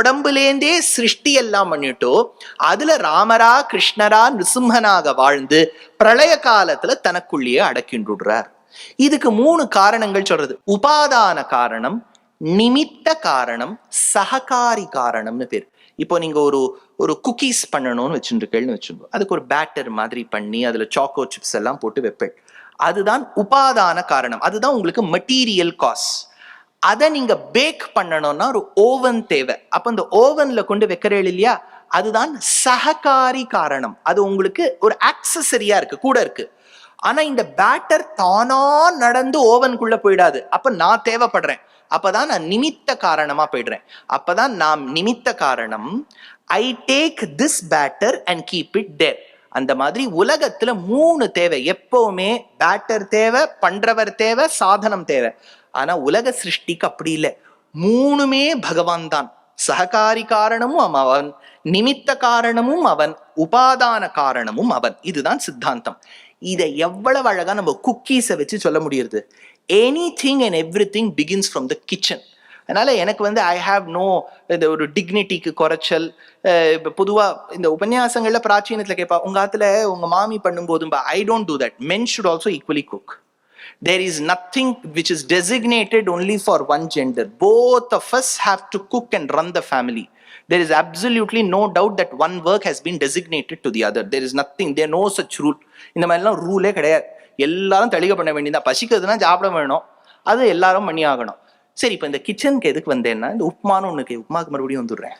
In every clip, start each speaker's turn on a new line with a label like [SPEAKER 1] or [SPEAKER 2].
[SPEAKER 1] உடம்புலேருந்தே உடம்புலேந்தே சிருஷ்டி எல்லாம் பண்ணிட்டோ அதுல ராமரா கிருஷ்ணரா நிருசிம்மனாக வாழ்ந்து பிரளய காலத்துல தனக்குள்ளேயே அடக்கின்றுடுறார். இதுக்கு மூணு காரணங்கள் சொல்றது. உபாதான காரணம் நிமித்த காரணம் சககாரி காரணம்னு பேர். இப்போ நீங்க ஒரு ஒரு குக்கீஸ் பண்ணணும்னு வச்சுருக்கேன்னு வச்சுக்கோ அதுக்கு ஒரு பேட்டர் மாதிரி பண்ணி அதுல சாக்கோ சிப்ஸ் எல்லாம் போட்டு வைப்பேன். அதுதான் உபாதான காரணம். அதுதான் உங்களுக்கு மெட்டீரியல் காஸ்ட் அதை நீங்க பேக் பண்ணணும்னா ஒரு ஓவன் தேவை. அப்ப அந்த ஓவன்ல கொண்டு வைக்கிறேள் இல்லையா? அதுதான் சககாரி காரணம். அது உங்களுக்கு ஒரு ஆக்சசரியா இருக்கு கூட இருக்கு. ஆனா இந்த பேட்டர் தானா நடந்து ஓவனுக்குள்ள போயிடாது. அப்ப நான் தேவைப்படுறேன். அப்பதான் நான் நிமித்த காரணமா போயிடுறேன். அப்பதான் நான் நிமித்த காரணம் I take this batter and keep it there அந்த மாதிரி உலகத்துல மூணு தேவை. எப்பவுமே பேட்டர் தேவை பண்றவர் தேவை சாதனம் தேவை. ஆனா உலக சிருஷ்டிக்கு அப்படி இல்லை. மூணுமே பகவான் தான் சககாரி காரணமும் அவன் நிமித்த காரணமும் அவன் உபாதான காரணமும் அவன். இதுதான் சித்தாந்தம். இதை எவ்வளவு அழகா நம்ம குக்கீஸை வச்சு சொல்ல முடியுது. Anything and everything begins from the kitchen அதனால எனக்கு வந்து ஐ ஹாவ் நோ இந்த ஒரு டிக்னிட்டிக்கு குறைச்சல். இப்போ பொதுவாக பொதுவா இந்த உபன்யாசங்களில் பிராச்சீனத்துல கேட்பா உங்க ஆத்துல உங்க மாமி பண்ணும்போதும்பா I don't do that men should also equally cook there is nothing which is designated only for one gender. Both of us have to cook and run the family. There is absolutely no doubt that one work has been designated to the other. There is nothing, there no such rule. இந்த மாதிரிலாம் ரூலே கிடையாது எல்லாரும் தெளிக பண்ண வேண்டியதான் பசிக்கிறதுனா சாப்பிட வேணும் அது எல்லாரும் பண்ணி ஆகணும் சரி இப்போ இந்த கிச்சனுக்கு எதுக்கு வந்தேன்னா இந்த உப்மான்னு ஒன்று உப்மாக்கு மறுபடியும் வந்துடுறேன்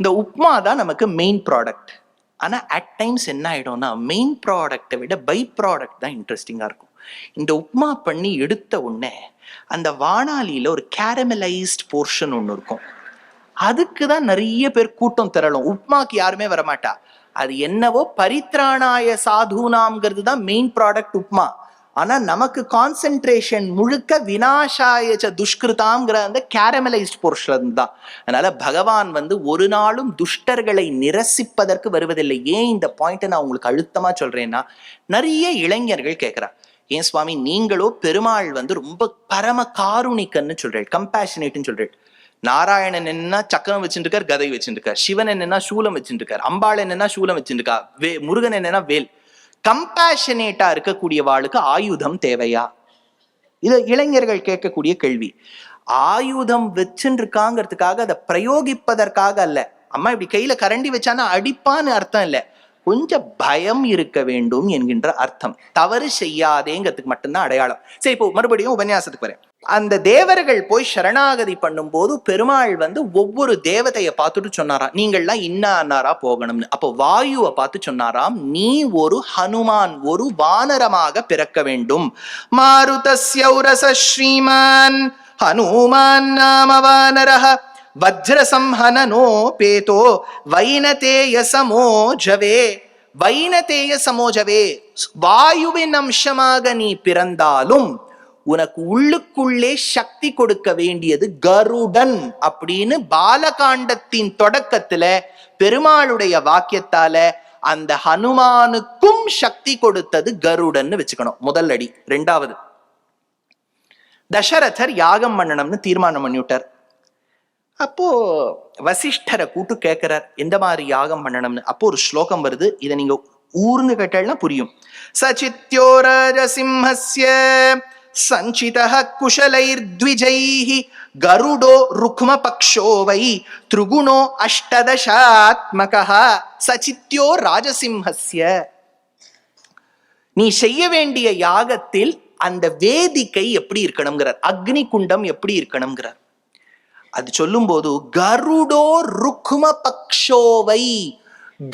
[SPEAKER 1] இந்த உப்மா தான் நமக்கு மெயின் ப்ராடக்ட் ஆனால் அட் டைம்ஸ் என்ன ஆகிடும்னா மெயின் ப்ராடக்டை விட பை ப்ராடக்ட் தான் இன்ட்ரெஸ்டிங்காக இருக்கும் இந்த உப்மா பண்ணி எடுத்த உடனே அந்த வாணாலியில் ஒரு கேரமலைஸ்ட் போர்ஷன் ஒன்று இருக்கும். அதுக்கு தான் நிறைய பேர் கூட்டம் திரளும். உப்மாக்கு யாருமே வரமாட்டா. அது என்னவோ பரித்ராணாய சாதுனாம்ங்கிறது தான் மெயின் ப்ராடக்ட் உப்மா. ஆனா நமக்கு கான்சென்ட்ரேஷன் முழுக்க வினாசாயச்ச துஷ்கிருதாங்கிற அந்த கேரமலைஸ்ட் போர்ஷன் தான். அதனால பகவான் வந்து ஒரு நாளும் துஷ்டர்களை நிரசிப்பதற்கு வருவதில்லை. ஏன் இந்த பாயிண்ட்டை நான் உங்களுக்கு அழுத்தமா சொல்றேன்னா நிறைய இளைஞர்கள் கேட்கிறா ஏன் சுவாமி? நீங்களோ பெருமாள் வந்து ரொம்ப பரம காருணிக்கன்னு சொல்றேன் கம்பேஷனேட்னு சொல்றேன் நாராயணன் என்னன்னா சக்கரம் வச்சுட்டு இருக்கார் கதை வச்சுட்டு இருக்கார் சிவன் என்னன்னா சூலம் வச்சுட்டு இருக்கார் அம்பாள் என்னன்னா சூலம் வச்சுட்டு இருக்கா வே முருகன் என்னன்னா வேல். கம்பேஷனேட்டா இருக்கக்கூடிய வாளுக்கு ஆயுதம் தேவையா? இது இளைஞர்கள் கேட்கக்கூடிய கேள்வி. ஆயுதம் வச்சுருக்காங்கிறதுக்காக அதை பிரயோகிப்பதற்காக அல்ல. அம்மா இப்படி கையில கரண்டி வச்சானா அடிப்பான்னு அர்த்தம் இல்லை. கொஞ்சம் பயம் இருக்க வேண்டும் என்கின்ற அர்த்தம். தவறு செய்யாதேங்கிறதுக்கு மட்டும்தான் அடையாளம். சரி இப்போ மறுபடியும் உபன்யாசத்துக்கு வரேன். அந்த தேவர்கள் போய் சரணாகதி பண்ணும்போது பெருமாள் வந்து ஒவ்வொரு தேவதையை பார்த்துட்டு சொன்னாராம். நீங்கள்லாம் இன்னாரா போகணும்னு. அப்போ வாயுவை பார்த்து சொன்னாராம் நீ ஒரு ஹனுமான் ஒரு வானரமாக பிறக்க வேண்டும். மாருதஸ்யௌரச ஸ்ரீமான் ஹனுமான் நாம வானரஹ. வஜ்ரசம்ஹனனோபேதோ வைனதேய சமோஜவே வைனதேய சமோஜவே வாயுவின் அம்சமாக நீ பிறந்தாலும் உனக்கு உள்ளுக்குள்ளே சக்தி கொடுக்க வேண்டியது கருடன் அப்படின்னு பாலகாண்டத்தின் தொடக்கத்துல பெருமாளுடைய வாக்கியத்தால அந்த ஹனுமானுக்கும் சக்தி கொடுத்தது கருடன்னு வச்சுக்கணும். முதல் அடி. ரெண்டாவது. தசரதர் யாகம் பண்ணணும்னு தீர்மானம் பண்ணிவிட்டார். அப்போ வசிஷ்டரை கூட்டு கேட்கிறார் எந்த மாதிரி யாகம் பண்ணணும்னு? அப்போ ஒரு ஸ்லோகம் வருது. இதை நீங்க ஊர்ந்து கேட்டால்னா புரியும். சச்சித்யோ ராஜசிம்ஹஸ்ய சஞ்சிதः குஷலைர்த்விஜைः கருடோ ருக்மபக்ஷோ வை த்ரிகுணோ அஷ்டதசாத்மகः சச்சித்யோ ராஜசிம்ஹஸ்ய. நீ செய்ய வேண்டிய யாகத்தில் அந்த வேதிக்கை எப்படி இருக்கணுங்கிறார் அக்னி குண்டம் எப்படி இருக்கணுங்கிறார் அது சொல்லும்போது கருடோ ருக்ம பக்ஷோவை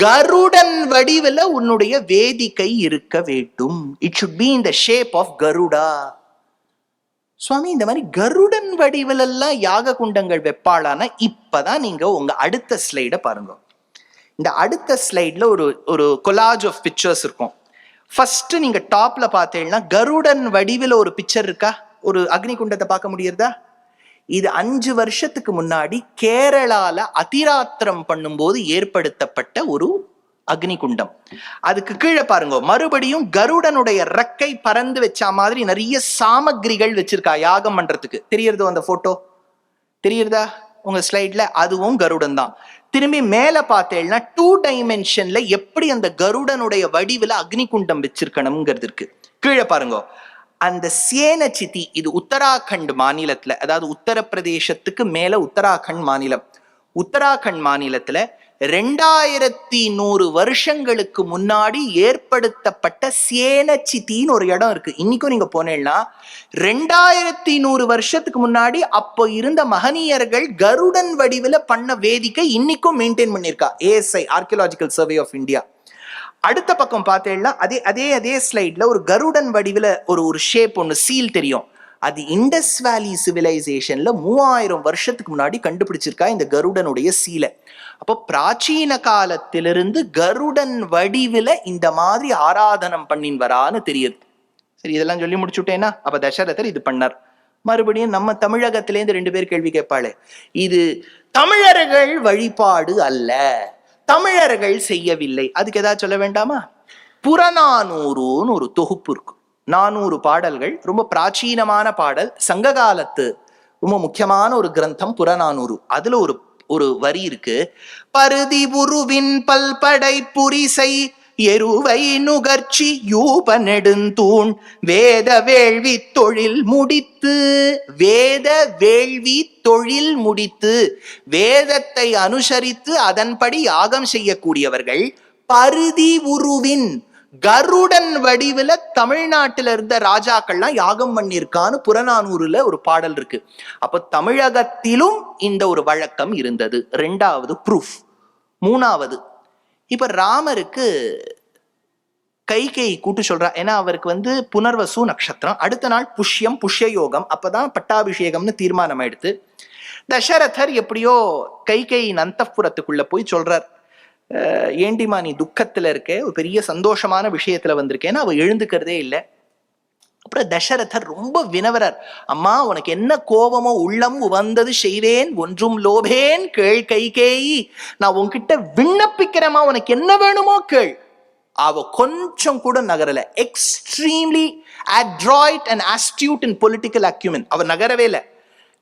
[SPEAKER 1] கருடன் வடிவில் உன்னுடைய வேதிக்கை இருக்க வேண்டும். It should be in the shape of Garuda. சுவாமி இந்த மாதிரி கருடன் வடிவில் எல்லாம் யாக குண்டங்கள் வெப்பாளானா இப்பதான் நீங்க உங்க அடுத்த ஸ்லைடை பாருங்க. இந்த அடுத்த ஸ்லைட்ல ஒரு ஒரு கொலாஜ் ஆஃப் பிக்சர்ஸ் இருக்கும். ஃபர்ஸ்ட் நீங்க டாப்ல பார்த்தீங்கன்னா கருடன் வடிவில் ஒரு பிக்சர் இருக்கா? ஒரு அக்னி குண்டத்தை பார்க்க முடியறதா? இது அஞ்சு வருஷத்துக்கு முன்னாடி கேரளால அதிராத்திரம் பண்ணும்போது ஏற்படுத்தப்பட்ட ஒரு அக்னி குண்டம் அதுக்கு கீழே பாருங்க மறுபடியும் கருடனுடைய ரெக்கை பறந்து வச்ச மாதிரி நிறைய சாமகிரிகள் வச்சிருக்கா யாகம் பண்றதுக்கு. தெரியறது அந்த போட்டோ தெரியுறதா? உங்க ஸ்லைட்ல அதுவும் கருடன் தான். திரும்பி மேல பார்த்தேன்னா டூ டைமென்ஷன்ல எப்படி அந்த கருடனுடைய வடிவுல அக்னிகுண்டம் வச்சிருக்கணுங்கிறது இருக்கு கீழே பாருங்க அந்த சேன சித்தி இது உத்தராகண்ட் மாநிலத்துல அதாவது உத்தரப்பிரதேசத்துக்கு மேல உத்தராகண்ட் மாநிலம். உத்தராகண்ட் மாநிலத்துல ரெண்டாயிரத்தி நூறு வருஷங்களுக்கு முன்னாடி ஏற்படுத்தப்பட்ட சேனச்சித்தின்னு ஒரு இடம் இருக்கு. இன்னைக்கும் நீங்க போனேன்னா ரெண்டாயிரத்தி நூறு வருஷத்துக்கு முன்னாடி அப்போ இருந்த மகனியர்கள் கருடன் வடிவில் பண்ண வேதிக்கை இன்னைக்கும் மெயின்டைன் பண்ணியிருக்கா. ASI archaeological survey of India அடுத்த பக்கம் பார்த்தேன்னா அதே அதே அதே ஸ்லைட்ல ஒரு கருடன் வடிவில் ஒரு ஒரு ஷேப் ஒன்று சீல் தெரியும். அது இண்டஸ் வேலி சிவிலைசேஷன்ல மூவாயிரம் வருஷத்துக்கு முன்னாடி கண்டுபிடிச்சிருக்கா இந்த கருடனுடைய சீலை. அப்போ பிராச்சீன காலத்திலிருந்து கருடன் வடிவில் இந்த மாதிரி ஆராதனம் பண்ணின் வரான்னு தெரியுது. சரி இதெல்லாம் சொல்லி முடிச்சுட்டேன்னா அப்ப தசரதர் இது பண்ணார். மறுபடியும் நம்ம தமிழகத்திலேருந்து ரெண்டு பேர் கேள்வி கேட்பாளே. இது தமிழர்கள் வழிபாடு அல்ல. தமிழர்கள் செய்யவில்லை. அதுக்கு ஏதாவது சொல்ல வேண்டாமா? புறநானூறுன்னு ஒரு தொகுப்பு இருக்கு. நானூறு பாடல்கள் ரொம்ப பிராச்சீனமான பாடல். சங்க காலத்து ரொம்ப முக்கியமான ஒரு கிரந்தம் புறநானூறு. அதுல ஒரு ஒரு வரி இருக்கு. பருதி உருவின் பல்படை புரிசை எருவை நுகர்ச்சி யூப நெடுந்தூண் வேத வேள்வி தொழில் முடித்து வேத வேள்வி தொழில் முடித்து வேதத்தை அனுசரித்து அதன்படி யாகம் செய்யக்கூடியவர்கள் பருதி உருவின் கருடன் வடிவில் தமிழ்நாட்டில இருந்த ராஜாக்கள்லாம் யாகம் பண்ணியிருக்கான்னு புறநானூறுல ஒரு பாடல் இருக்கு. அப்போ தமிழகத்திலும் இந்த ஒரு வழக்கம் இருந்தது. ரெண்டாவது ப்ரூஃப் மூணாவது இப்போ ராமருக்கு கைகை கூட்டு சொல்றா. ஏன்னா அவருக்கு வந்து புனர்வசு நட்சத்திரம். அடுத்த நாள் புஷ்யம் புஷ்ய யோகம் அப்பதான் பட்டாபிஷேகம்னு தீர்மானம் எடுத்து தசரதர் எப்படியோ கைகை நந்தபுரத்துக்குள்ள போய் சொல்றார். ஏண்டிமா நீ துக்கத்துல இருக்க. ஒரு பெரிய சந்தோஷமான விஷயத்துல வந்திருக்கேன்னு அவ எழுந்துக்கிறதே இல்லை. அப்புறம் தசரதர் ரொம்ப வினவரர். அம்மா உனக்கு என்ன கோபமோ உள்ளம் உவந்தது செய்வேன் ஒன்றும் லோபேன் கேள் கைகேயி. நான் உன்கிட்ட விண்ணப்பிக்கிறேம்மா உனக்கு என்ன வேணுமோ கேள். அவ கொஞ்சம் கூட நகரல. Extremely adroit and astute in political acumen அவ நகரவே இல்லை.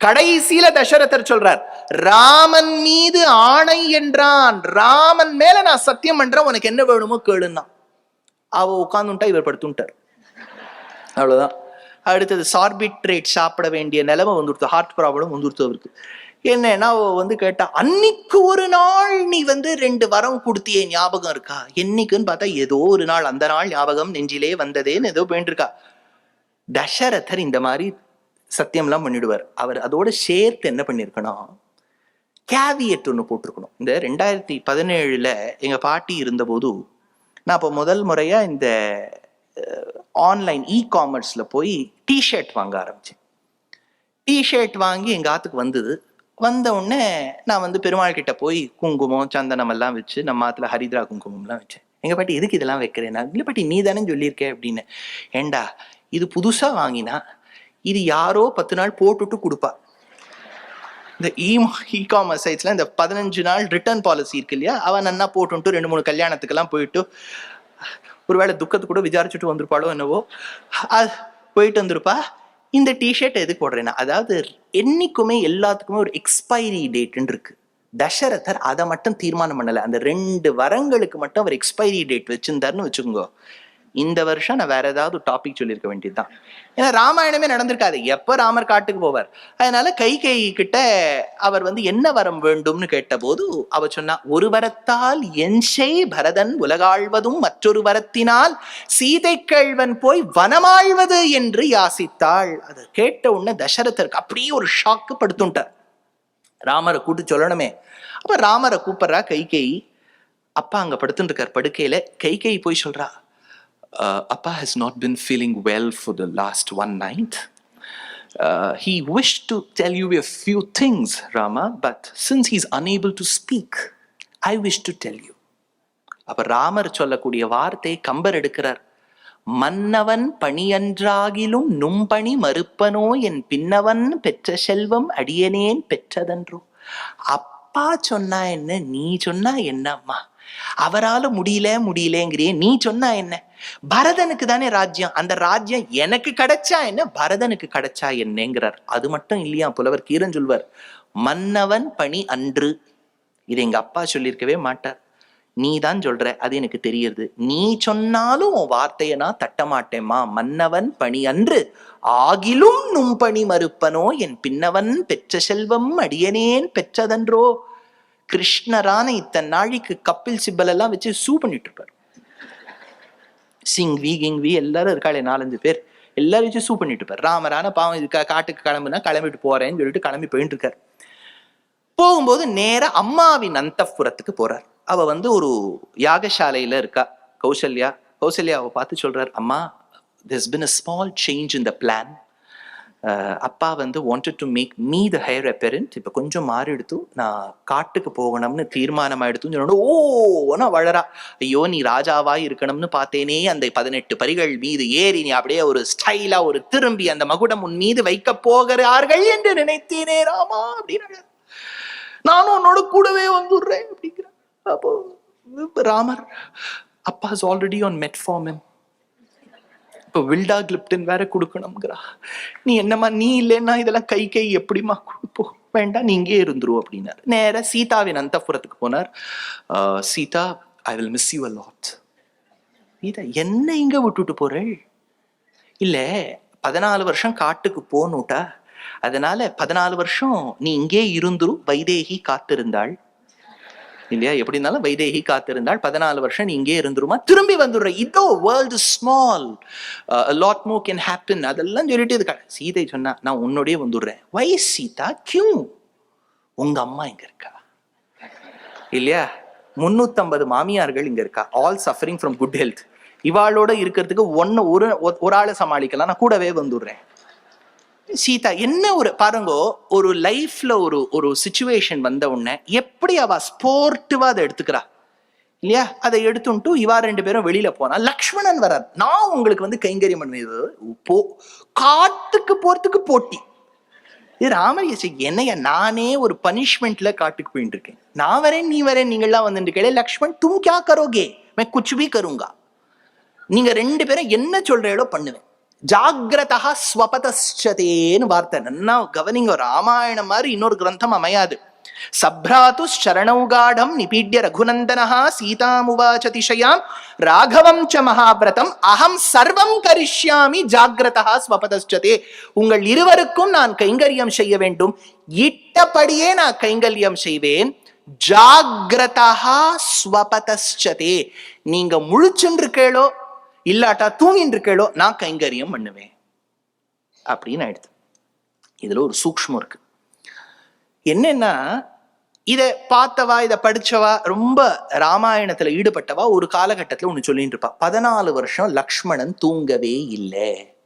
[SPEAKER 1] கடைசியில தசரதர் சொல்றார் ராமன் மீது ஆணை என்றான். ராமன் மேல நான் சத்தியம் பண்றேன் உனக்கு என்ன வேணுமோ கேளுன்னா அவ உட்காந்துட்டா இவர் படுத்துட்டார். அவ்வளோதான் அடுத்தது சார்பிட்ரேட் சாப்பிட வேண்டிய நிலைமை வந்துடுத்து. ஹார்ட் ப்ராப்ளம் வந்துடுத்து அவருக்கு. என்னன்னா அவ வந்து கேட்டா அன்னைக்கு ஒரு நாள் நீ வந்து ரெண்டு வரம் கொடுத்தியே ஞாபகம் இருக்கா? என்னைக்குன்னு பார்த்தா ஏதோ ஒரு நாள் அந்த நாள் ஞாபகம் நெஞ்சிலே வந்ததேன்னு ஏதோ இருக்கா தசரதர் இந்த மாதிரி சத்தியம்லாம் பண்ணிடுவார். அவர் அதோட சேர்த்து என்ன பண்ணியிருக்கணும் கேவியட் ஒன்று போட்டிருக்கணும். இந்த ரெண்டாயிரத்தி பதினேழுல எங்க பாட்டி இருந்தபோது நான் இப்போ முதல் முறையா இந்த ஆன்லைன் இ காமர்ஸ்ல போய் டிஷர்ட் வாங்க ஆரம்பிச்சேன். டிஷர்ட் வாங்கி எங்கள் ஆத்துக்கு வந்தது. வந்த உடனே நான் வந்து பெருமாள் கிட்ட போய் குங்குமம் சந்தனம் எல்லாம் வச்சு நம்ம ஆற்றுல ஹரித்ரா குங்குமம்லாம் வச்சேன். எங்கள் பாட்டி எதுக்கு இதெல்லாம் வைக்கிறேன்னா இல்லை பாட்டி நீ தானே சொல்லியிருக்கேன் அப்படின்னு. ஏண்டா இது புதுசா வாங்கினா இது யாரோ பத்து நாள் போட்டுட்டு கொடுப்பா. இந்த இ இ காமர்ஸ் சைட்ஸில் இந்த பதினஞ்சு நாள் ரிட்டர்ன் பாலிசி இருக்கு இல்லையா? அவன் நன்னா போட்டுன்ட்டு ரெண்டு மூணு கல்யாணத்துக்கெல்லாம் போயிட்டு ஒருவேளை துக்கத்தை கூட விசாரிச்சுட்டு வந்திருப்பாளோ என்னவோ. போயிட்டு வந்திருப்பா. இந்த டிஷர்ட் எதுக்கு போடுறேன்னா அதாவது என்னைக்குமே எல்லாத்துக்குமே ஒரு எக்ஸ்பைரி டேட்னு இருக்கு. தசரதர் அதை மட்டும் தீர்மானம் பண்ணலை. அந்த ரெண்டு வரங்களுக்கு மட்டும் அவர் எக்ஸ்பைரி டேட் வச்சிருந்தாருன்னு வச்சுக்கோங்க. இந்த வருஷம் நான் வேற ஏதாவது டாபிக் சொல்லியிருக்க வேண்டியதுதான். ஏன்னா ராமாயணமே நடந்திருக்காது. எப்போ ராமர் காட்டுக்கு போவார்? அதனால கை கை கிட்ட அவர் வந்து என்ன வரம் வேண்டும்னு கேட்டபோது அவர் சொன்னா ஒரு வரத்தால் என்ஷை பரதன் உலகாழ்வதும் மற்றொரு வரத்தினால் சீதை கேழ்வன் போய் வனமாழ்வது என்று யாசித்தாள். அதை கேட்ட உடனே தசரதருக்கு அப்படியே ஒரு ஷாக்கு படுத்துட்டார். ராமரை கூட்டு சொல்லணுமே. அப்ப ராமரை கூப்பிடுறா கைகை அப்பா அங்க படுத்துட்டு இருக்கார். படுக்கையில கைகை போய் சொல்றா
[SPEAKER 2] uh, Appa has not been feeling well for the last one night. Uh, he wished to tell you a few things, Rama, but since he's unable to speak, I wish to tell you.
[SPEAKER 1] அப்ப ராமர் சொல்லக்கூடிய வார்த்தை கம்பர் எடுக்கிறார் மன்னவன் பணியன்றாகிலும் நும்பணி மறுப்பனோ என் பின்னவன் பெற்ற செல்வம் அடியனேன் பெற்றதன்றோ அப்பா சொன்னா என்ன நீ சொன்னா என்னம்மா அவரால முடியல முடியலங்கிறியே நீ சொன்னா என்ன? பரதனுக்கு தானே ராஜ்யம். அந்த ராஜ்யம் எனக்கு கிடைச்சா என்ன? பரதனுக்கு கிடைச்சா என்னங்கிறார். அது மட்டும் இல்லையா? புலவர் கீரன் சொல்வார் மன்னவன் பணி அன்று. இது எங்க அப்பா சொல்லியிருக்கவே மாட்டார். நீ தான் சொல்ற அது எனக்கு தெரியுது. நீ சொன்னாலும் உன் வார்த்தையை நான் தட்ட மாட்டேம்மா. மன்னவன் பணி அன்று. ஆகிலும் நும் பணி மறுப்பனோ? என் பின்னவன் பெற்ற செல்வம் அடியனேன் பெற்றதன்றோ? கிருஷ்ணரான இத்தனை நாளைக்கு கப்பில் சிப்பல் எல்லாம் வச்சு சூ பண்ணிட்டு இருப்பார் சிங் வி கிங் வி எல்லாரும் இருக்காளே நாலஞ்சு பேர். எல்லாரும் வச்சு சூ பண்ணிட்டு இருப்பார் ராமரான பாவம் இது காட்டுக்கு கிளம்புனா கிளம்பிட்டு போறேன்னு சொல்லிட்டு கிளம்பி போயிட்டு இருக்கார் போகும்போது நேரா அம்மாவின் அந்தப்புறத்துக்கு போறார். அவ வந்து ஒரு யாகசாலையில இருக்கா கௌசல்யா. கௌசல்யாவை பார்த்து சொல்றார் அம்மா this been a small change in the plan அப்பா வந்து wanted to make me the heir apparent இப்போ கொஞ்சம் மாறி எடுத்து நான் காட்டுக்கு போகணும்னு தீர்மானம் ஆயிடுத்துன்னு சொன்னோட ஓ வளரா. ஐயோ நீ ராஜாவா இருக்கணும்னு பார்த்தேனே அந்த பதினெட்டு பரிகள் மீது ஏறி நீ அப்படியே ஒரு ஸ்டைலா ஒரு திரும்பி அந்த மகுடம் உன் மீது வைக்க போகிறார்கள் என்று நினைத்தேனே ராமா அப்படின்னு நானும் உன்னோட கூடவே வந்துடுறேன் அப்படிங்கிற அப்போ ராமர் அப்பா இஸ் ஆல்ரெடி ஆன் மெட்ஃபார்மின் இப்போ வில்டா கிளிப்டின் வேற கொடுக்கணுங்கிறா நீ என்னம்மா நீ இல்லைன்னா இதெல்லாம் கை கை எப்படிம்மா கொடுப்போம் வேண்டாம் நீ இங்கே இருந்துரும் அப்படின்னாரு. நேராக சீதாவின் அந்தப்புறத்துக்கு போனார். Sita I will miss you a lot Sita என்ன இங்கே விட்டுட்டு போறேள்? இல்லை பதினாலு வருஷம் காட்டுக்கு போனுட்டா அதனால பதினாலு வருஷம் நீ இங்கே இருந்துரும் வைதேகி காத்திருந்தாள். இல்லையா? எப்படி இருந்தாலும் வைதேகி காத்திருந்தாள். பதினாலு வருஷம் நீ இங்கே இருந்துருமா? திரும்பி வந்துடுற. இதோ world small lot more can happen அதெல்லாம் சொல்லிட்டு இது சீதை சொன்னா நான் உன்னோடய வந்துடுறேன். வை சீதா? கியூ உங்க அம்மா இங்க இருக்கா? இல்லையா? முன்னூத்தம்பது மாமியார்கள் இங்க இருக்கா? All suffering from good health இவாளோட இருக்கிறதுக்கு ஒன்னு ஒரு ஒரு ஆளை சமாளிக்கலாம். நான் கூடவே வந்துடுறேன். சீதா என்ன ஒரு பாருங்கோ ஒரு லைஃப்ல ஒரு ஒரு சுச்சுவேஷன் வந்த உடனே எப்படி அவ ஸ்போர்ட்டிவா அதை எடுத்துக்கிறா? இல்லையா? அதை எடுத்துட்டு இவா ரெண்டு பேரும் வெளியில போனா லக்ஷ்மணன் வரார் நான் உங்களுக்கு வந்து கைங்கரியம் பண்ணது போ காட்டுக்கு போறதுக்கு போட்டி. ராமரியாச்சு என்னைய நானே ஒரு பனிஷ்மெண்ட்ல காட்டுக்கு போயிட்டு இருக்கேன் நான் வரேன் நீ வரேன் நீங்களாம் வந்துட்டு கேளே. லக்ஷ்மண் தும் கியா கரோகே? மே குச் பி கருங்கா. நீங்க ரெண்டு பேரும் என்ன சொல்றீங்களோ பண்ணுவேன். ஜாகிரதா ஸ்வபதச்சதேன்னு வார்த்தை. நல்லா கவனிங்க ராமாயணம் மாதிரி இன்னொரு கிரந்தம் அமையாது. சப்ராது சரணௌகாடம் நிபீட்ய ரகுநந்தனஹா சீதாமுவாச்சதிஷயாம் ராகவம் ச மகாபிரதம் அகம் சர்வம் கரிஷ்யாமி ஜாகிரதா ஸ்வபதச்சதே உங்கள் இருவருக்கும் நான் கைங்கரியம் செய்ய வேண்டும். இட்டபடியே நான் கைங்கரியம் செய்வேன். ஜாகிரதா ஸ்வபதச்சதே நீங்க முழிச்சுன்னு இருக்கேளோ இல்லாட்டா தூங்கின்னு இருக்கேளோ நான் கைங்கரியம் பண்ணுவேன். அப்படின்னு ஆயிடுது. இதுல ஒரு சூக்ஷ்மம் இருக்கு. என்னன்னா இதை பார்த்தவா இதை படிச்சவா ரொம்ப ராமாயணத்துல ஈடுபட்டவா ஒரு காலகட்டத்துல ஒண்ணு சொல்லிட்டு இருப்பா. பதினாலு வருஷம் லக்ஷ்மணன் தூங்கவே இல்லை.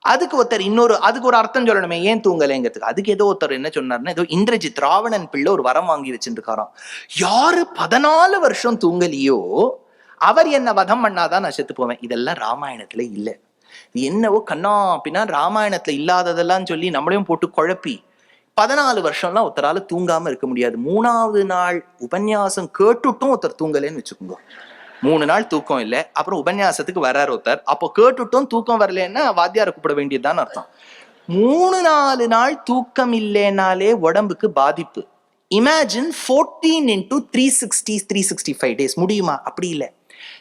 [SPEAKER 1] அதுக்கு ஒருத்தர் இன்னொரு அதுக்கு ஒரு அர்த்தம் சொல்லணுமே ஏன் தூங்கலைங்கிறதுக்கு. அதுக்கு ஏதோ ஒருத்தர் என்ன சொன்னார்னா ஏதோ இந்திரஜித் ராவணன் பிள்ளை ஒரு வரம் வாங்கி வச்சுருக்காராம் யாரு பதினாலு வருஷம் தூங்கலையோ அவர் என்ன வதம் பண்ணாதான் நான் செத்து போவேன். இதெல்லாம் ராமாயணத்துல இல்ல. என்னவோ கண்ணா அப்படின்னா ராமாயணத்துல இல்லாததெல்லாம் சொல்லி நம்மளையும் போட்டு குழப்பி பதினாலு வருஷம்லாம் ஒருத்தரால தூங்காம இருக்க முடியாது. மூணாவது நாள் உபன்யாசம் கேட்டுட்டும் ஒருத்தர் தூங்கலேன்னு வச்சுக்கோங்க. மூணு நாள் தூக்கம் இல்லை. அப்புறம் உபன்யாசத்துக்கு வர்றார் ஒருத்தர். அப்போ கேட்டுட்டும் தூக்கம் வரலன்னா வாத்தியாரை கூப்பிட வேண்டியதுதான் அர்த்தம். மூணு நாலு நாள் தூக்கம் இல்லைனாலே உடம்புக்கு பாதிப்பு. Imagine fourteen into three sixty three sixty five days முடியுமா? அப்படி இல்லை.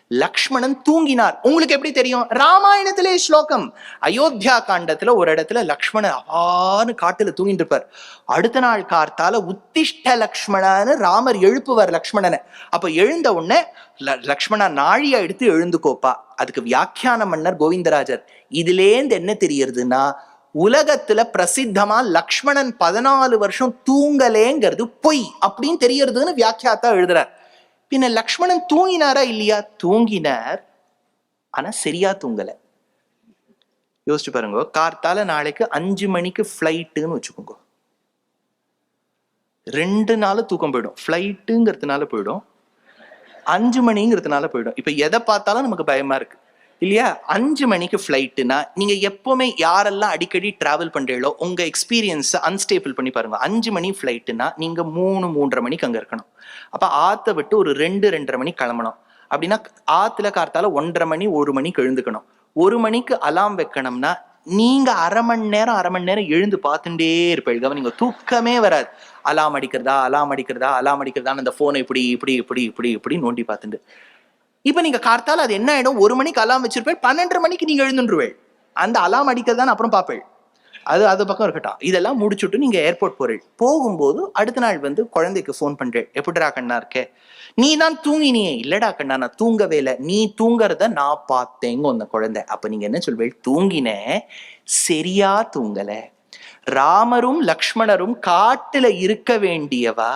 [SPEAKER 1] லக்ஷ்மணன் தூங்கினார். உங்களுக்கு எப்படி தெரியும்? ராமாயணத்திலே ஸ்லோகம். அயோத்தியா காண்டத்துல ஒரு இடத்துல லக்ஷ்மணன் அவான்னு காட்டுல தூங்கிட்டு இருப்பார். அடுத்த நாள் கார்த்தால உத்திஷ்ட லக்ஷ்மணன்னு ராமர் எழுப்புவார் லக்ஷ்மணனை. அப்ப எழுந்த உடனே ல- லக்ஷ்மணா நாழியா எடுத்து எழுந்துக்கோப்பா. அதுக்கு வியாக்கியான மன்னர் கோவிந்தராஜர். இதுலேந்து என்ன தெரியறதுன்னா உலகத்துல பிரசித்தமா லக்ஷ்மணன் பதினாலு வருஷம் தூங்கலேங்கிறது பொய் அப்படின்னு தெரியறதுன்னு வியாக்கியாத்தா எழுதுறார். பின்ன லக்ஷ்மணன் தூங்கினாரா இல்லையா? தூங்கினார். ஆனா சரியா தூங்கல. யோசிச்சு பாருங்க கார்த்தால நாளைக்கு அஞ்சு மணிக்கு ஃப்ளைட்டுன்னு வச்சுக்கோங்க. ரெண்டு நாள் தூக்கம் போயிடும். ஃப்ளைட்டுங்கிறதுனால போயிடும். அஞ்சு மணிங்கிறதுனால போயிடும். இப்ப எதை பார்த்தாலும் நமக்கு பயமா இருக்கு. இல்லையா? அஞ்சு மணிக்கு ஃப்ளைட்டுனா நீங்க எப்பவுமே யாரெல்லாம் அடிக்கடி டிராவல் பண்றீங்களோ உங்க எக்ஸ்பீரியன்ஸை அன்ஸ்டேபிள் பண்ணி பாருங்க. அஞ்சு மணி ஃப்ளைட்டுனா நீங்க மூணு மூன்றரை மணிக்கு அங்க இருக்கணும். அப்ப ஆத்த விட்டு ஒரு ரெண்டு ரெண்டரை மணி கிளம்பணும். அப்படின்னா ஆத்துல கார்த்தால ஒன்றரை மணி ஒரு மணிக்கு எழுந்துக்கணும். ஒரு மணிக்கு அலாம் வைக்கணும்னா நீங்க அரை மணி நேரம் அரை மணி நேரம் எழுந்து பார்த்துட்டே இருப்பீங்க. நீங்க தூக்கமே வராது. அலாம் அடிக்கிறதா அலாம் அடிக்கிறதா அலாம் அடிக்கிறதான்னு அந்த போனை இப்படி இப்படி இப்படி இப்படி இப்படி நோண்டி பார்த்துட்டு. இப்ப நீங்க கார்த்தால் அது என்ன ஆகிடும் ஒரு மணிக்கு அலாம் வச்சிருப்பேன். பன்னெண்டரை மணிக்கு நீங்க எழுந்துருவேள் அந்த அலாம் அடிக்கிறதான்னு அப்புறம் பார்ப்பேள் அது அது பக்கம் இருக்கட்டும். இதெல்லாம் முடிச்சுட்டு நீங்க ஏர்போர்ட் போறீள் போகும்போது அடுத்த நாள் வந்து குழந்தைக்கு ஃபோன் பண்றேன். எப்படிடா கண்ணா இருக்க? நீ தான் தூங்கினியே. இல்லடா கண்ணா நான் தூங்கவே இல்லை. நீ தூங்குறத நான் பார்த்தேங்க அந்த குழந்தை. அப்ப நீங்க என்ன சொல்வேள்? தூங்கினேன் சரியா தூங்கல. ராமரும் லக்ஷ்மணரும் காட்டுல இருக்க வேண்டியவா?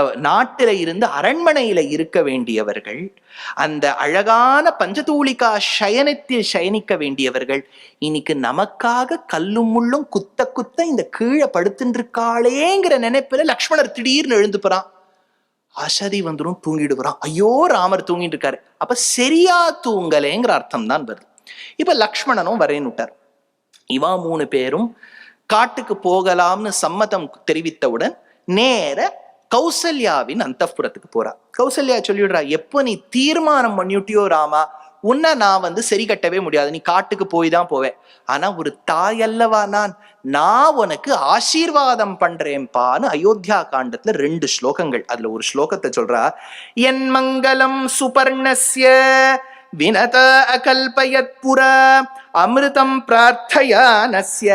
[SPEAKER 1] நாட்டில இருந்து அரண்மனையில இருக்க வேண்டியவர்கள் அந்த அழகான பஞ்சதூளிகா சயனத்தில் சயனிக்க வேண்டியவர்கள் இன்னைக்கு நமக்காக கல்லும் முள்ளும் குத்த குத்த இந்த கீழே படுத்துட்டு இருக்காளேங்கிற நினைப்புல லக்ஷ்மணர் திடீர்னு எழுந்து போறான். அசதி வந்துடும் தூங்கிடுவான் ஐயோ ராமர் தூங்கிட்டு இருக்காரு அப்ப சரியா தூங்கலேங்கிற அர்த்தம் தான் வருது. இப்ப லக்ஷ்மணனும் வரேன்னு விட்டார். இவா மூணு பேரும் காட்டுக்கு போகலாம்னு சம்மதம் தெரிவித்தவுடன் நேர கௌசல்யாவின் அந்தப்புறத்துக்கு போறா. கௌசல்யா சொல்லிடுறா எப்போ நீ தீர்மானம் பண்ணிட்டியோ ராமா உன்னை நான் வந்து சரி கட்டவே முடியாது. நீ காட்டுக்கு போய் தான் போவேன். ஆனா ஒரு தாய் அல்லவா நான்? நான் உனக்கு ஆசீர்வாதம் பண்றேன்பான்னு அயோத்தியா காண்டத்துல ரெண்டு ஸ்லோகங்கள். அதுல ஒரு ஸ்லோகத்தை சொல்றா என் மங்களம் சுபர்ணஸ்ய வினத அகல்பயத் புற அமிர்தம் பிரார்த்தயானஸ்ய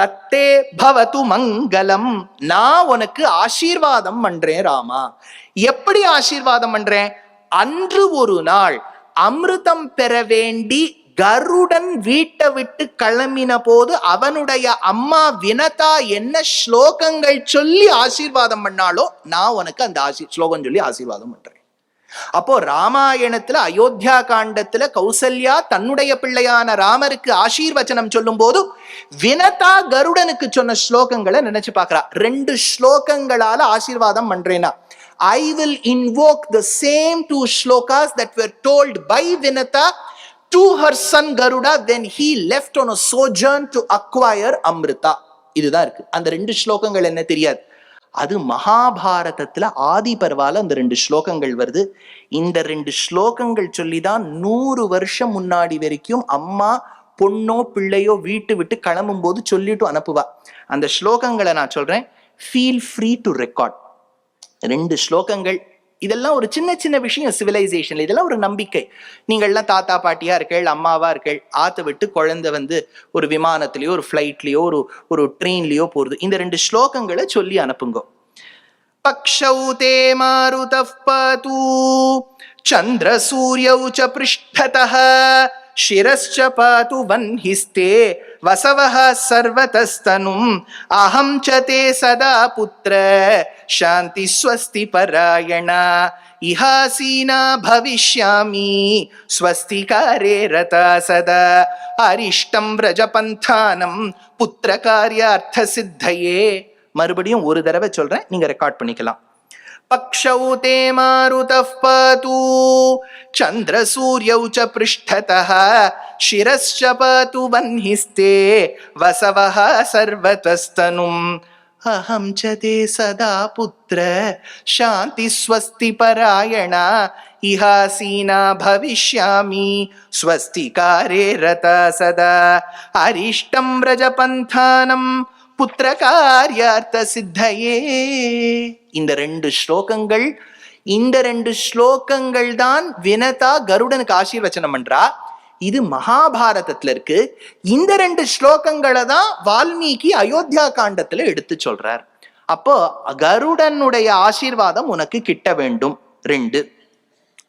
[SPEAKER 1] தத்தே பவது மங்களம். நான் உனக்கு ஆசீர்வாதம் பண்றேன் ராமா. எப்படி ஆசீர்வாதம் பண்றேன்? அன்று ஒரு நாள் அமிர்தம் பெற வேண்டி கருடன் வீட்டை விட்டு கிளம்பின போது அவனுடைய அம்மா வினதா என்ன ஸ்லோகங்கள் சொல்லி ஆசீர்வாதம் பண்ணாலோ நான் உனக்கு அந்த ஆசி ஸ்லோகம் சொல்லி ஆசீர்வாதம் பண்றேன். அப்போ ராமாயணத்துல அயோத்தியா காண்டத்துல கௌசல்யா தன்னுடைய பிள்ளையான ராமருக்கு ஆசீர்வச்சனம் சொல்லும் போது வினதா கருடனுக்கு சொன்ன ஸ்லோகங்களை நினைச்சு பார்க்கறா. ரெண்டு ஸ்லோகங்களால ஆசீர்வாதம் பண்றேனா. I will invoke the same two slokas that were told by Vinata to her son Garuda then he left on sojourn to acquire acquire இதுதான் இருக்கு. அந்த ரெண்டு ஸ்லோகங்கள் என்ன தெரியாது? அது மகாபாரதத்துல ஆதி பர்வால அந்த ரெண்டு ஸ்லோகங்கள் வருது. இந்த ரெண்டு ஸ்லோகங்கள் சொல்லிதான் நூறு வருஷம் முன்னாடி வரைக்கும் அம்மா பொண்ணோ பிள்ளையோ வீட்டு விட்டு கிளம்பும் போது சொல்லிட்டு அனுப்புவா. அந்த ஸ்லோகங்களை நான் சொல்றேன். ஃபீல் ஃப்ரீ டு ரெக்கார்ட் ரெண்டு ஸ்லோகங்கள் இதெல்லாம் ஒரு சின்ன சின்ன விஷயம் சிவிலைசேஷன்ல இதெல்லாம் ஒரு நம்பிக்கை. நீங்கள்லாம் தாத்தா பாட்டியா இருக்கள் அம்மாவா இருக்கள் ஆத்த விட்டு குழந்தை வந்து ஒரு விமானத்திலயோ ஒரு ஃப்ளைட்லயோ ஒரு ஒரு ட்ரெயின்லயோ போறது. இந்த ரெண்டு ஸ்லோகங்களை சொல்லி அனுப்புங்க. பக்ஷௌ தே மாருதப் பாதூ சந்திர சூரியௌ ச பிருஷ்டதः शिरश्च पातु वह्निस्ते वसवः सर्वतस्तनुम् अहं च ते सदा पुत्र शान्तिस्वस्ति परायणा इहासीना भविष्यामि स्वस्तिकारे रता सदा अरिष्टं व्रजपन्थानं पुत्रकार्यार्थसिद्धये மறுபடியும் ஒரு தடவை சொல்றேன் நீங்க ரெக்கார்ட் பண்ணிக்கலாம் पक्षौ ते मारुतः पातु चन्द्रसूर्यौ च पृष्ठतः शिरश्च पातु वह्निस्ते वसवः सर्वतस्तनुम् अहं च ते सदा पुत्र शान्तिस्वस्तिपरायणा इहासीना भविष्यामि स्वस्तिकारे रता सदा अरिष्टं व्रजपन्थानं पुत्रकार्यार्थसिद्धये இந்த ரெண்டு ஸ்லோகங்கள் இந்த ரெண்டு ஸ்லோகங்கள் தான் வினதா கருடனுக்கு ஆசீர்வச்சனம் பண்றா. இது மகாபாரதத்துல இருக்கு. இந்த ரெண்டு ஸ்லோகங்களை தான் வால்மீகி அயோத்தியா காண்டத்துல எடுத்து சொல்றார். அப்போ கருடனுடைய ஆசீர்வாதம் உனக்கு கிட்ட வேண்டும். ரெண்டு.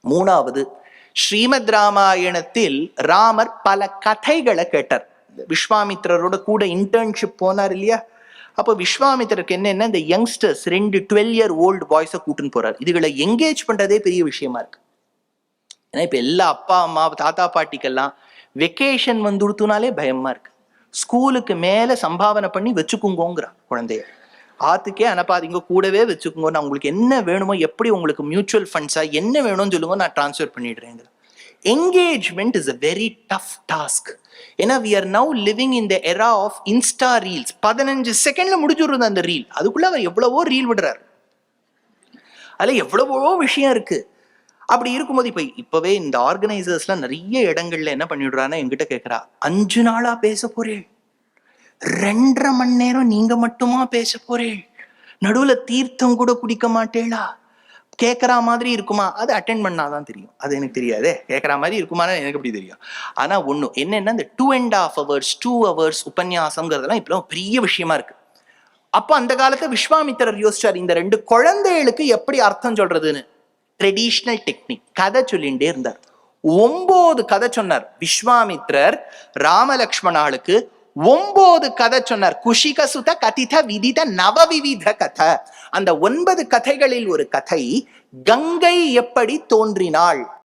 [SPEAKER 1] மூணாவது ஸ்ரீமத் ராமாயணத்தில் ராமர் பல கதைகளை கேட்டார். விஸ்வாமித்திரரோட கூட இன்டர்ன்ஷிப் போனார் இல்லையா? அப்போ விஸ்வாமித்திரருக்கு என்னென்ன இந்த யங்ஸ்டர்ஸ் ரெண்டு டுவெல் இயர் ஓல்டு பாய்ஸை கூட்டுன்னு போறாரு. இதுகளை எங்கேஜ் பண்றதே பெரிய விஷயமா இருக்கு. ஏன்னா இப்போ எல்லா அப்பா அம்மா தாத்தா பாட்டிக்கெல்லாம் வெக்கேஷன் வந்துடுத்துனாலே பயமா இருக்கு. ஸ்கூலுக்கு மேலே சம்பாவனை பண்ணி வச்சுக்குங்கோங்கிறா குழந்தைய. ஆத்துக்கே அனுப்பாதீங்க கூடவே வச்சுக்கோங்க நான் உங்களுக்கு என்ன வேணுமோ எப்படி உங்களுக்கு மியூச்சுவல் ஃபண்ட்ஸா என்ன வேணும்னு சொல்லுங்க நான் transfer பண்ணிடுறேங்கிற. Engagement is a very tough task ஏன்னா we are now living in the era of Insta reels பதினஞ்சு செகண்ட்ல முடிச்சுடுறது அந்த ரீல் அதுக்குள்ள அவர் எவ்வளவோ ரீல் விடுறாரு. அதுல எவ்வளவோ விஷயம் இருக்கு. அப்படி இருக்கும்போது இப்ப இப்பவே இந்த ஆர்கனைசர்ஸ்லாம் நிறைய இடங்கள்ல என்ன பண்ணிவிடுறான்னா எங்கிட்ட கேட்கறா அஞ்சு நாளா பேச போறேன். ரெண்டரை மணி நேரம் நீங்க மட்டுமா பேச போறேன். நடுவுல தீர்த்தம் கூட குடிக்க மாட்டேளா? கேட்குற மாதிரி இருக்குமா? அது அட்டென்ட் பண்ணாதான் தெரியும். அது எனக்கு தெரியாதே. கேட்குற மாதிரி இருக்குமான்னு எனக்கு எப்படி தெரியும். ஆனா ஒண்ணு என்னென்னா இந்த two and half hours two hours உபன்யாசம்ங்கிறதெல்லாம் இப்பெல்லாம் பெரிய விஷயமா இருக்கு. அப்போ அந்த காலத்துல விஸ்வாமித்திரர் யோசிச்சார் இந்த ரெண்டு குழந்தைகளுக்கு எப்படி அர்த்தம் சொல்றதுன்னு? ட்ரெடிஷ்னல் டெக்னிக் கதை சொல்லிண்டே இருந்தார். ஒன்பது கதை சொன்னார். விஸ்வாமித்ரர் ராமலக்ஷ்மணாளுக்கு ஒன்பது கதை சொன்னார். குஷிக சுத கதித விதித நவவிவித கதை. அந்த ஒன்பது கதைகளில் ஒரு கதை கங்கை எப்படி தோன்றினாள்?